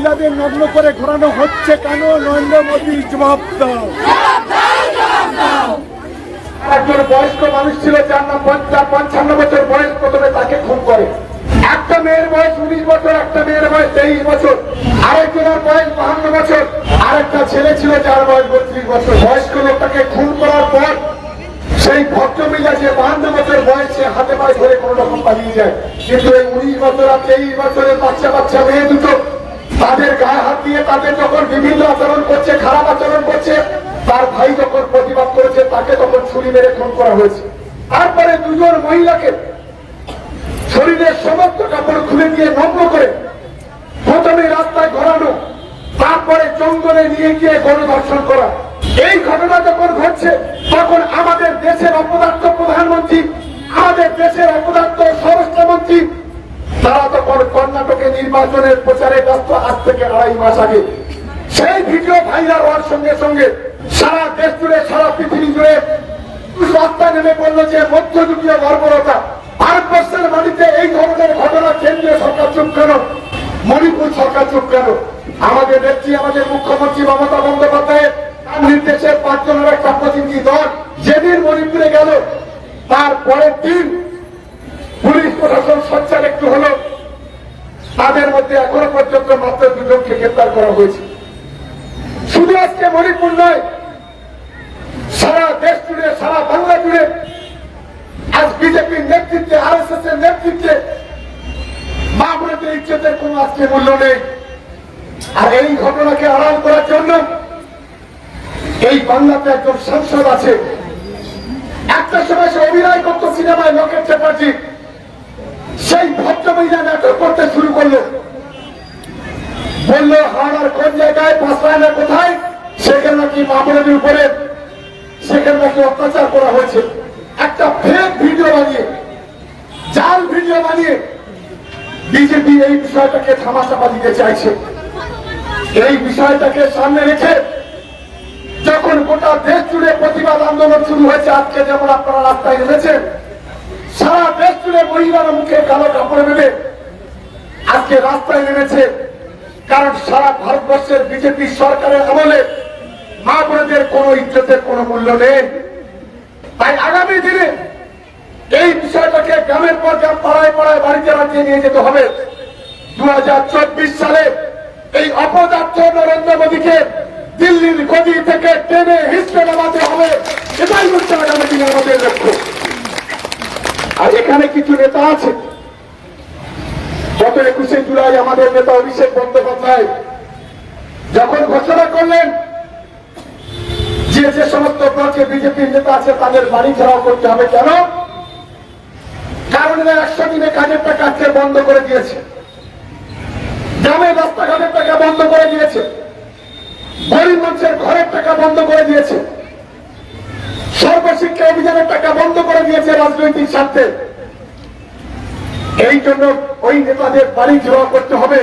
মহিলাদের নগ্ন করে ঘোরানো হচ্ছে কেন? নরেন্দ্র মোদী, জবাব একজন বয়স্ক মানুষ ছিল, যার নাম পঞ্চাশ পঞ্চান্ন বছর বয়স প্রথমে তাকে খুন করে। একটা মেয়ের বয়স উনিশ বছর, একটা মেয়ের বয়স তেইশ বছর, আরেকজনের বয়স বাহান্ন বছর, আরেকটা ছেলে ছিল যার বয়স বত্রিশ বছর। বয়স্ক লোকটাকে খুন করার পর সেই ভদ্রমিলা যে বাহান্ন বছর বয়সে হাতে পায়ে ধরে কোন রকম পালিয়ে যায়। কিন্তু এই উনিশ বছর আর তেইশ বছরের বাচ্চা বাচ্চা মেয়ে দুটো তাদের গায়ে হাত দিয়ে তাদের যখন বিভিন্ন আচরণ করছে, খারাপ আচরণ করছে, তার ভাই যখন প্রতিবাদ করেছে, তাকে তখন ছুরি মেরে খুন করা হয়েছে। তারপরে দুজন মহিলাকে শরীরের সমস্ত কাপড় খুলে দিয়ে নগ্ন করে প্রথমে রাস্তায় ঘোরানো, তারপরে জঙ্গলে নিয়ে গিয়ে গণধর্ষণ করা। এই ঘটনা যখন ঘটছে, তখন আমাদের দেশের অপদার্থ প্রধানমন্ত্রী, আমাদের দেশের অপদার্থ স্বরাষ্ট্রমন্ত্রী তারা তখন কর্ণাটকে নির্বাচনের প্রচারে ব্যস্ত আজ থেকে আড়াই মাস আগে। সেই ভিডিও ভাইরাল হওয়ার সঙ্গে সঙ্গে সারা দেশ জুড়ে, সারা পৃথিবী জুড়ে রাস্তায় নেমে বলল যে মধ্যযুগীয় বর্বরতা। ভারতবর্ষের মাটিতে এই ধরনের ঘটনা কেন্দ্রীয় সরকার চুপ কেন? মণিপুর সরকার চুপ কেন? আমাদের নেত্রী, আমাদের মুখ্যমন্ত্রী মমতা বন্দ্যোপাধ্যায় তার নির্দেশে পাঁচজনের একটা প্রতিনিধি দল যেদিন মণিপুরে গেল, তার পরের দিন একটু হলো তাদের মধ্যে এখনও পর্যন্ত মাত্র দুজনকে গ্রেপ্তার করা হয়েছে। শুধু আজকে মণিপুর নয়, সারা দেশ জুড়ে, সারা বাংলা জুড়ে আজ বিজেপির নেতৃত্বে আর এস এস এর নেতৃত্বে মা বোনদের ইজ্জতের কোন আজকে মূল্য নেই। আর এই ঘটনাকে আড়াল করার জন্য এই বাংলাতে একজন সাংসদ আছে। একটা সময় সে অভিনয় করতো সিনেমায় লোকের চ্যাটার্জি। সেই ভদ্রমহিলা নাটক করতে শুরু করল। বলল হাওড়ার কোন জায়গায়? পাঁচলায়না কোথায়? সেখানে নাকি মামুনের উপরে, সেখানে নাকি অত্যাচার করা হয়েছে। একটা ফেক ভিডিও বানিয়ে জাল ভিডিও বানিয়ে বিজেপি এই বিষয়টাকে থামাচাপা দিতে চাইছে। এই বিষয়টাকে সামনে রেখে যখন গোটা দেশ জুড়ে প্রতিবাদ আন্দোলন শুরু হয়েছে, আজকে যেমন আপনারা রাস্তায় নেমেছেন সারা দেশ জুড়ে মহিলারা মুখে কালো কাপড়ে নেমে আজকে রাস্তায় নেমেছে। কারণ সারা ভারতবর্ষের বিজেপি সরকারের আমলে মা বোনদের কোন ইজ্জতের কোন মূল্য নেই। তাই আগামী দিনে এই বিষয়টাকে গ্রামের পর গ্রাম পাড়ায় পাড়ায় বাড়িতে বাড়িতে নিয়ে যেতে হবে। দু হাজার চব্বিশ সালে এই অপদার্থ নরেন্দ্র মোদীকে দিল্লির গদি থেকে টেনে হিসেবে নামাতে হবে। এটাই হচ্ছে আগামী দিনে আমাদের লক্ষ্য। আর এখানে কিছু নেতা আছে। গত একুশে জুলাই আমাদের নেতা অভিষেক বন্দ্যোপাধ্যায় যখন ঘোষণা করলেন যে যে সমস্ত ব্লকে বিজেপির নেতা আছে তাদের বাড়ি ঘেরাও করতে হবে, কেন? কারণ এরা একশো দিনে কাজের টাকা আজকে বন্ধ করে দিয়েছে। গ্রামের রাস্তাঘাটের টাকা বন্ধ করে দিয়েছে। গরিব মানুষের ঘরের টাকা বন্ধ করে দিয়েছে। সর্বশিক্ষা অভিযানের টাকা বন্ধ করে দিয়েছে রাজনৈতিক স্বার্থে। এই জন্য ওই নেতাদের বাড়ি জমা করতে হবে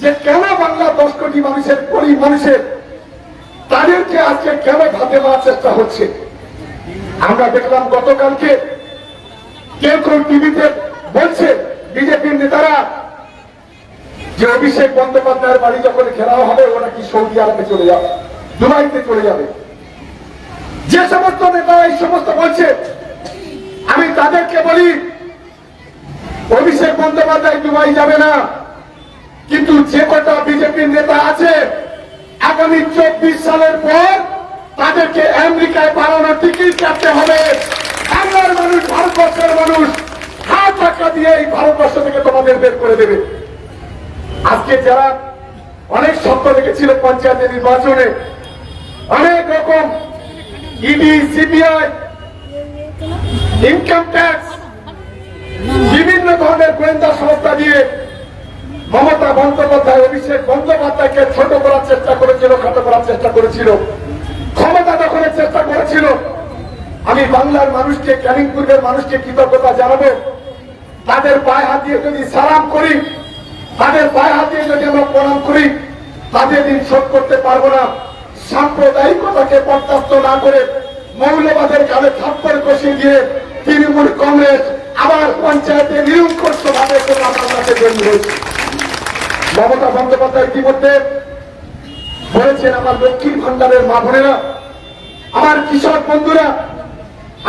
যে কেন বাংলা দশ কোটি মানুষের গরিব মানুষের, তাদেরকে আজকে কেন ভাতে দেওয়ার চেষ্টা হচ্ছে? আমরা দেখলাম গতকালকে কেউ কেউ টিভিতে বলছে, বিজেপির নেতারা যে অভিষেক বন্দ্যোপাধ্যায়ের বাড়ি যখন ঘেরাও হবে, ওরা কি সৌদি আরবে চলে যাবে, দুবাইতে চলে যাবে। যে সমস্ত নেতা, এই সমস্ত বলছে, আমি তাদেরকে বলি, অভিষেক বন্দ্যোপাধ্যায় দুবাই যাবে না, কিন্তু যে কটা বিজেপির নেতা আছে, আগামী চব্বিশ সালের পর তাদেরকে আমেরিকায় পালানোর টিকিট কাটতে হবে। বাংলার মানুষ, ভারতবর্ষের মানুষ হাত টাকা দিয়ে এই ভারতবর্ষ থেকে তোমাদের বের করে দেবে। আজকে যারা অনেক স্বপ্ন দেখেছিল পঞ্চায়েতের নির্বাচনে, অনেক রকম ইডি সিবিআই ইনকাম ট্যাক্স বিভিন্ন ধরনের গোয়েন্দা সংস্থা দিয়ে মমতা বন্দ্যোপাধ্যায়, অভিষেক বন্দ্যোপাধ্যায়কে ছোট করার চেষ্টা করেছিল, খাটো করার চেষ্টা করেছিল, ক্ষমতা দখলের চেষ্টা করেছিল। আমি বাংলার মানুষকে ক্যানিংপুরের মানুষকে কৃতজ্ঞতা জানাব। তাদের পায়ে হাত দিয়ে যদি সালাম করি, তাদের পায়ে হাত দিয়ে যদি আমরা প্রণাম করি, তাদের দিন শোধ করতে পারব না। সাম্প্রদায়িকতাকে বরদাস্ত না করে মৌলবাদের কালে থাপ্পড় কষিয়ে দিয়ে তৃণমূল কংগ্রেস আবার পঞ্চায়েতে নিরঙ্কুশ ভাবে কাছে জড়িত হয়েছে। মমতা বন্দ্যোপাধ্যায় ইতিমধ্যে বলেছেন, আমার লক্ষ্মীর ভান্ডারের মা বোনেরা, আমার কৃষক বন্ধুরা,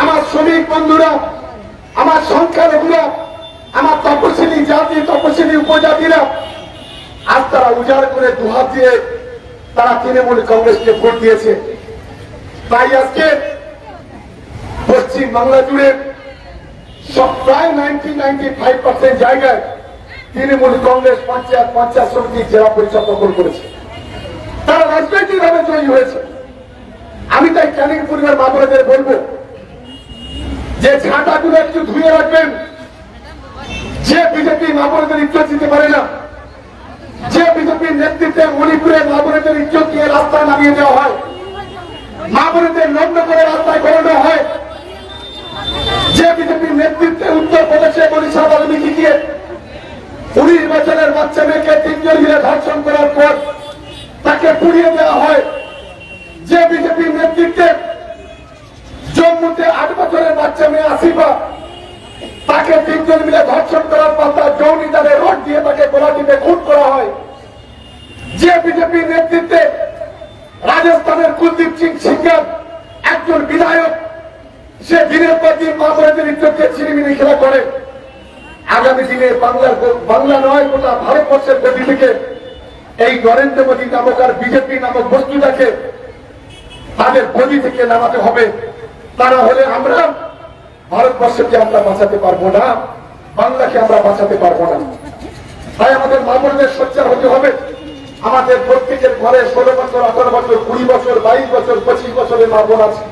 আমার শ্রমিক বন্ধুরা, আমার সংখ্যালঘুরা, আমার তপশিলি জাতি, তপশিলি উপজাতিরা, আজ তারা উজাড় করে দুহাত দিয়ে তারা তৃণমূল কংগ্রেসকে ভোট দিয়েছে। তাই আজকে পশ্চিম বাংলা জুড়ে প্রায় নাইনটি নাইনটি ফাইভ পার্সেন্ট জায়গায় তৃণমূল কংগ্রেস পঞ্চায়েত পঞ্চায়েত সমিতি জেলা পরিষদ দখল করেছে। তারা রাজনৈতিক ভাবে জয়ী হয়েছে। আমি তাই ক্যানিং পরিবার বাবুরাদের বলব যে ঝাঁটাগুলো একটু ধুয়ে রাখবেন। যে বিজেপি মামুরাদের ইজ্জত দিতে পারে না যে বিজেপির নেতৃত্বে মণিপুরে মামুরাদের ইজ্জত দিয়ে রাস্তায় নামিয়ে দেওয়া হয় মামুরাদের নগ্ন করে রাস্তায় করানো হয়, যে বিজেপির নেতৃত্বে উত্তরপ্রদেশে বরিশাল বাল্মীকি দিয়ে উনিশ বছরের বাচ্চা মেয়েকে তিনজন মিলে ধর্ষণ করার পর তাকে পুড়িয়ে দেওয়া হয়। যে বিজেপির নেতৃত্বে জম্মুতে আট বছরের বাচ্চা মেয়ে আসিফা তাকে তিনজন মিলে ধর্ষণ করার পর তার যৌনিদারে রোড দিয়ে তাকে গোলা টিপে খুন করা হয়। যে বিজেপির নেতৃত্বে রাজস্থানের কুলদীপ সিং সিংহার একজন বিধায়ক, সে দিনের পর দিন মামলাদের ইজ্জতকে ছিনিমিনি খেলা করে। আগামী দিনে বাংলার বাংলা নয়, গোটা ভারতবর্ষের গতি থেকে এই নরেন্দ্র মোদী নামক আর বিজেপি নামক বস্তুটাকে তাদের গদি থেকে নামাতে হবে। তারা হলে আমরা ভারতবর্ষকে আমরা বাঁচাতে পারব না, বাংলাকে আমরা বাঁচাতে পারব না। তাই আমাদের মামুনদের সোচ্চার হতে হবে। আমাদের প্রত্যেকের ঘরে ষোলো বছর, আঠারো বছর, কুড়ি বছর, বাইশ বছর, পঁচিশ বছরের মা আছে।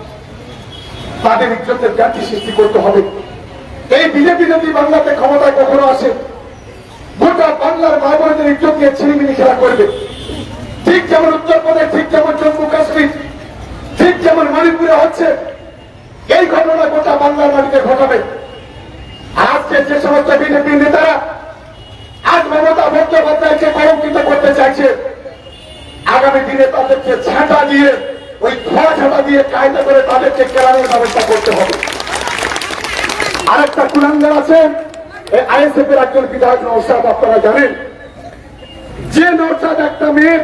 তাদের ইজ্জতের জ্ঞাতি সৃষ্টি করতে হবে। এই বিজেপি যদি বাংলাতে ক্ষমতায় কখনো আসে, গোটা বাংলার মা বোনদের ইজ্জত নিয়ে ছিনিমিনি খেলা করবে। ঠিক যেমন উত্তরপ্রদেশ, ঠিক যেমন জম্মু কাশ্মীর, ঠিক যেমন মণিপুরে হচ্ছে এই ঘটনা গোটা বাংলার মাটিতে ঘটাবে। আজকে যে সমস্ত বিজেপি নেতারা আজ মমতা বন্দ্যোপাধ্যায়কে কলঙ্কিত করতে চাইছে, আগামী দিনে তাদেরকে ছাঁটা দিয়ে, ওই ধোয়া ছাঁটা দিয়ে কায়দা করে তাদেরকে কেরানোর ব্যবস্থা করতে হবে। আরেকটা কুলাঙ্গার আছে আইএসএফ এর একজন বিধায়ক নৌসাদ আপনারা জানেন। যে নৌসাদ একটা মেয়ে,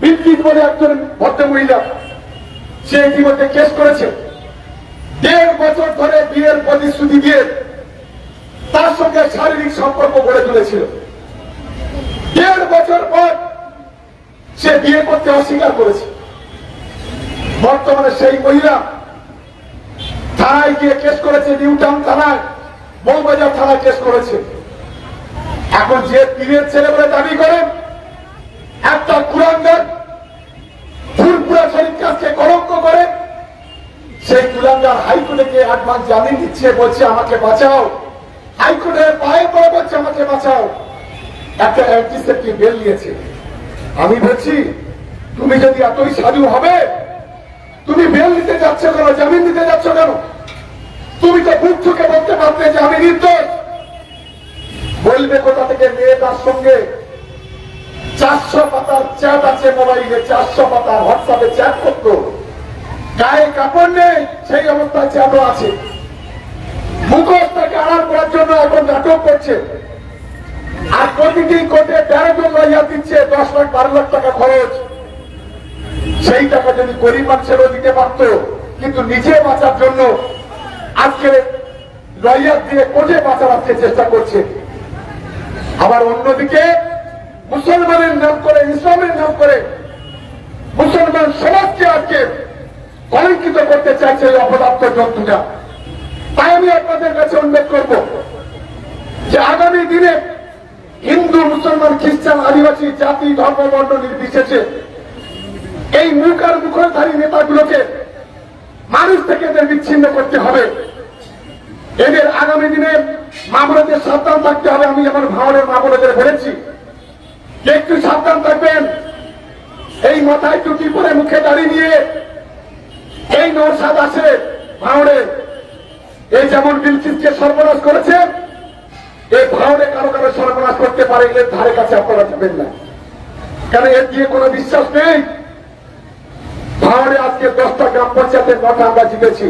বিলকিত বলে একজন ভদ্রমহিলা, সে ইতিমধ্যে কেস করেছে। দেড় বছর ধরে বিয়ের প্রতিশ্রুতি দিয়ে তার সঙ্গে শারীরিক সম্পর্ক গড়ে তুলেছিল। দেড় বছর পর সে বিয়ে করতে অস্বীকার করেছে। বর্তমানে সেই মহিলা থানায় গিয়ে কেস করেছে নিউ টাউন থানায় বউবাজার থানায় কেস করেছে। এখন যে পীরের ছেলে বলে দাবি করেন, একটা কুরাঙ্গার ফুরপুরা শরীফ কাজকে কলঙ্ক করে সেই কুলাঙ্গার হাইকোর্টে গিয়ে জামিন দিচ্ছে, বলছে, আমাকে বাঁচাও। হাইকোর্টে পায়ে পড়ে বলছে, আমাকে বাঁচাও। একটা অ্যান্টিসেপ্টিক বেল নিয়েছে আমি বলছি, তুমি যদি এতই সাধু হবে, তুমি বেল নিতে যাচ্ছ কেন, জামিন দিতে যাচ্ছ কেন? তুমি তো বুক থেকে বলতে পারতে যে আমি নির্দোষ। বলবে কোথা থেকে মেয়ে তার সঙ্গে? চারশো পাতার চ্যাট আছে মোবাইলে, চারশো পাতা হোয়াটসঅ্যাপে চ্যাট করতো। গায়ে কাপড় নেই, সেই অবস্থায় চ্যাটও আছে। মুখোশ তাকে আড়াল করার জন্য এখন নাটক করছে। আর প্রতিটি কোর্টে তেরো জন লইয়া দিচ্ছে, দশ লাখ, বারো লাখ টাকা খরচ। সেই টাকা যদি গরিব মানুষেরও দিতে পারতো, কিন্তু নিজে বাঁচার জন্য আজকে লয়ার দিয়ে কোর্টে বাঁচাতে চেষ্টা করছে। আবার অন্যদিকে মুসলমানের নাম করে, ইসলামের নাম করে মুসলমান সমাজকে আজকে কলঙ্কিত করতে চাইছে এই অপদার্থ জন্তুটা। তাই আমি আপনাদের কাছে অনুরোধ করব যে আগামী দিনে হিন্দু, মুসলমান, খ্রিস্টান, আদিবাসী জাতি ধর্ম বর্ণ নির্বিশেষে এই মুখ আর মুখোশধারী নেতাগুলোকে মানুষ থেকে এদের বিচ্ছিন্ন করতে হবে। এদের আগামী দিনে মামলাদের সাবধান থাকতে হবে, আমি আমার ভাওনের মামলাদের বলেছি। একটু সাবধান থাকবেন, এই মাথায় টুটি পরে মুখে দাঁড়িয়ে নিয়ে এই নৌসাদ আছে ভাওড়ে এই যেমন বিলকিসকে সর্বনাশ করেছে, এই ভাওড়ে কারও কারও সর্বনাশ করতে পারে এর ধারে কাছে আপনারা যাবেন না। কেন এর দিয়ে কোনো বিশ্বাস নেই? ভাওড়ে আজকে দশটা গ্রাম পঞ্চায়েতের নটা আমরা জিতেছি।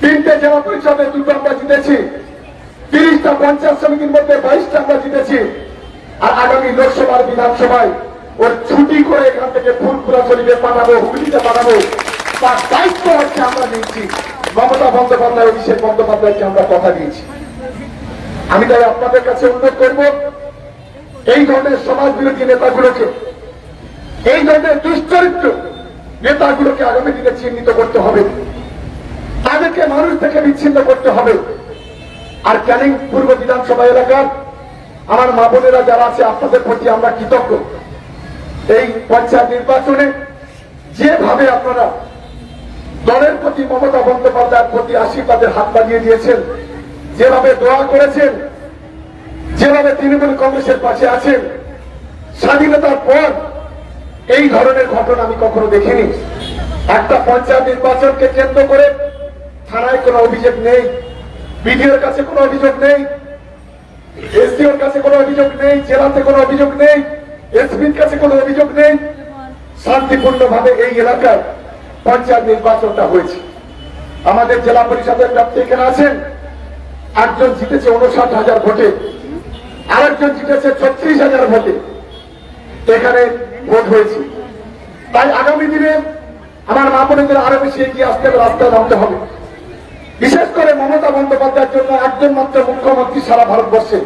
তিনটে জেলা পরিষদে দুটো আমরা জিতেছি। তিরিশটা পঞ্চায়েত সমিতির মধ্যে বাইশটা আমরা জিতেছি। আর আগামী লোকসভার বিধানসভায় ওর ছুটি করে এখান থেকে ফুল ফুলপুরা শরীফে পাঠাবো, হুগলিতে পাঠাবো। তার দায়িত্ব হচ্ছে আমরা নিয়েছি মমতা বন্দ্যোপাধ্যায়, অভিষেক বন্দ্যোপাধ্যায়কে আমরা কথা দিয়েছি। আমি তাই আপনাদের কাছে অনুরোধ করব, এই ধরনের সমাজ বিরোধী নেতাগুলোকে, এই ধরনের দুশ্চরিত্র নেতাগুলোকে আগামী দিনে চিহ্নিত করতে হবে। তাদেরকে মানুষ থেকে বিচ্ছিন্ন করতে হবে। আর ক্যানিং পূর্ব বিধানসভা এলাকার আমার মা বোনেরা যারা আছে, আপনাদের প্রতি আমরা কৃতজ্ঞ। এই পঞ্চায়েত নির্বাচনে যেভাবে আপনারা দলের প্রতি মমতা বন্দ্যোপাধ্যায়ের প্রতি আশীর্বাদের হাত বাড়িয়ে দিয়েছেন। যেভাবে দোয়া করেছেন, যেভাবে তৃণমূল কংগ্রেসের পাশে আছেন, স্বাধীনতার পর এই ধরনের ঘটনা আমি কখনো দেখিনি। একটা পঞ্চায়েত নির্বাচনকে কেন্দ্র করে থানায় কোনো অভিযোগ নেই, বিডিওর কাছে কোনো অভিযোগ নেই, এসডিওর কাছে কোনো অভিযোগ নেই, জেলাতে কোনো অভিযোগ নেই, এসপির কাছে কোনো অভিযোগ নেই। শান্তিপূর্ণভাবে এই এলাকার পঞ্চায়েত নির্বাচনটা হয়েছে। আমাদের জেলা পরিষদের প্রার্থী এখানে আছেন। একজন জিতেছে উনষাট হাজার ভোটে। আরেকজন জিতেছে ছত্রিশ হাজার ভোটে। এখানে ভোট হয়েছে। তাই আগামী দিনে আমার মা বোনেদের আরও বেশি এগিয়ে আসতে হবে, রাস্তায় নামতে হবে। বিশেষ করে মমতা বন্দ্যোপাধ্যায়ের জন্য একজন মাত্র মুখ্যমন্ত্রী সারা ভারতবর্ষে।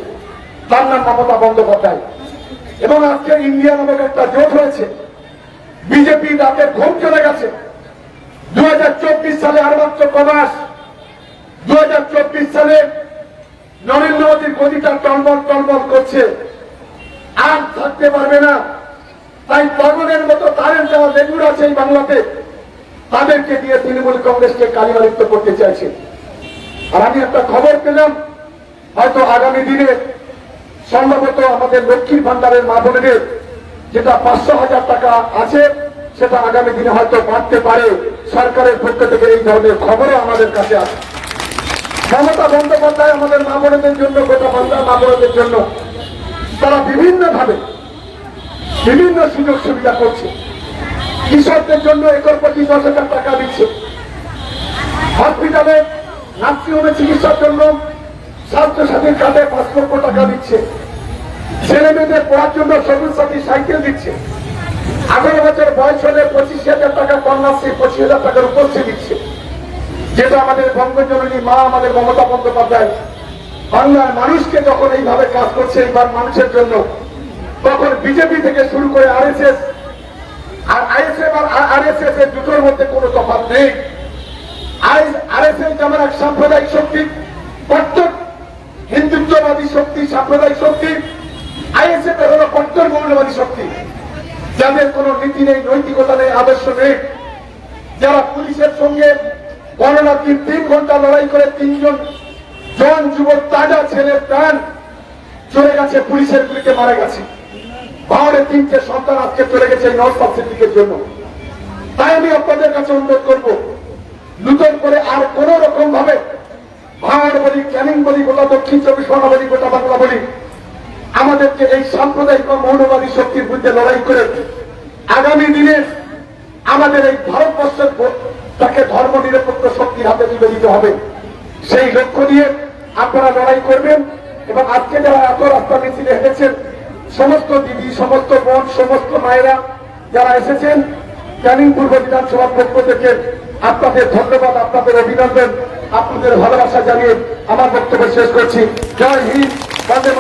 তার নাম মমতা বন্দ্যোপাধ্যায়। এবং আজকে ইন্ডিয়া নামক একটা জোট হয়েছে। বিজেপি রাতের ঘুম চলে গেছে। দু হাজার চব্বিশ সালে আর মাত্র কমাস দু সালে নরেন্দ্র মোদীর গদিটা টলমল টলমল করছে। আর থাকতে পারবে না। তাই পাগলের মতো তারের যাওয়া লেগুর আছে এই বাংলাতে। তাদেরকে দিয়ে তৃণমূল কংগ্রেসকে কালিমালিপ্ত করতে চাইছে। আর আমি একটা খবর পেলাম, হয়তো আগামী দিনে সম্ভবত আমাদের লক্ষ্মীর ভান্ডারের মা বোনেদের যেটা পাঁচশো হাজার টাকা আছে, সেটা আগামী দিনে হয়তো বাড়তে পারে। সরকারের পক্ষ থেকে এই ধরনের খবরও আমাদের কাছে আছে মমতা বন্দ্যোপাধ্যায় আমাদের মা জন্য, গোটা বাংলার মা জন্য তারা বিভিন্ন ভাবে বিভিন্ন সুযোগ সুবিধা করছে। কৃষকদের জন্য একর প্রতি দশ হাজার টাকা দিচ্ছে। হসপিটালে নার্সিংহোমে চিকিৎসার জন্য স্বাস্থ্য সাথীর কার্ডে পাঁচ লক্ষ টাকা দিচ্ছে। ছেলে মেয়েদের পড়ার জন্য সবুজ সাথী সাইকেল দিচ্ছে। আঠারো বছর বয়স হলে পঁচিশ হাজার টাকা কন্যাশ্রী, পঁচিশ হাজার টাকার উপস্থিত দিচ্ছে। যেটা আমাদের বঙ্গজননী মা, আমাদের মমতা বন্দ্যোপাধ্যায় বাংলার মানুষকে যখন এইভাবে কাজ করছে এইবার মানুষের জন্য, তখন বিজেপি থেকে শুরু করে আরএসএস, আর আইএসএফ আর আরএসএস এর দুটোর মধ্যে কোনো তফাৎ নেই। আর এস এস যেমন এক সাম্প্রদায়িক শক্তি, কট্টর, হিন্দুত্ববাদী শক্তি, সাম্প্রদায়িক শক্তি, আইএসএফ হলো কট্টর মৌলবাদী শক্তি। যাদের কোনো নীতি নেই, নৈতিকতা নেই, আদর্শ নেই, যারা পুলিশের সঙ্গে গণনাথীর তিন ঘণ্টা লড়াই করে তিনজন জন যুবক তাজা ছেলের প্রাণ চলে গেছে, পুলিশের গুলিতে মারা গেছে। ভাওয়ারের তিনটে সন্তান আজকে চলে গেছে এই জন্য। তাই আমি আপনাদের কাছে অনুরোধ করব, নূতন করে আর কোন রকম ভাবে ভাওয়ার বলি, ক্যানিং বলি, গোটা দক্ষিণ চব্বিশ পরগনা বলি, গোটা বাংলা বলি আমাদেরকে এই সাম্প্রদায়িক বা মৌলবাদী শক্তির বিরুদ্ধে লড়াই করে আগামী দিনে আমাদের এই ভারতবর্ষের তাকে ধর্ম নিরপেক্ষ শক্তির হাতে তুলে দিতে হবে। সেই লক্ষ্য নিয়ে আপনারা লড়াই করবেন এবং আজকে যারা এত রাস্তা মিছিলে হেঁটেছেন, সমস্ত দিদি, সমস্ত বোন, সমস্ত মায়েরা যারা এসেছেন ক্যানিং পূর্ব বিধানসভার পক্ষ থেকে আপনাদের ধন্যবাদ, আপনাদের অভিনন্দন, আপনাদের ভালোবাসা জানিয়ে আমার বক্তব্য শেষ করছি। জয় হিন্দ, বন্দে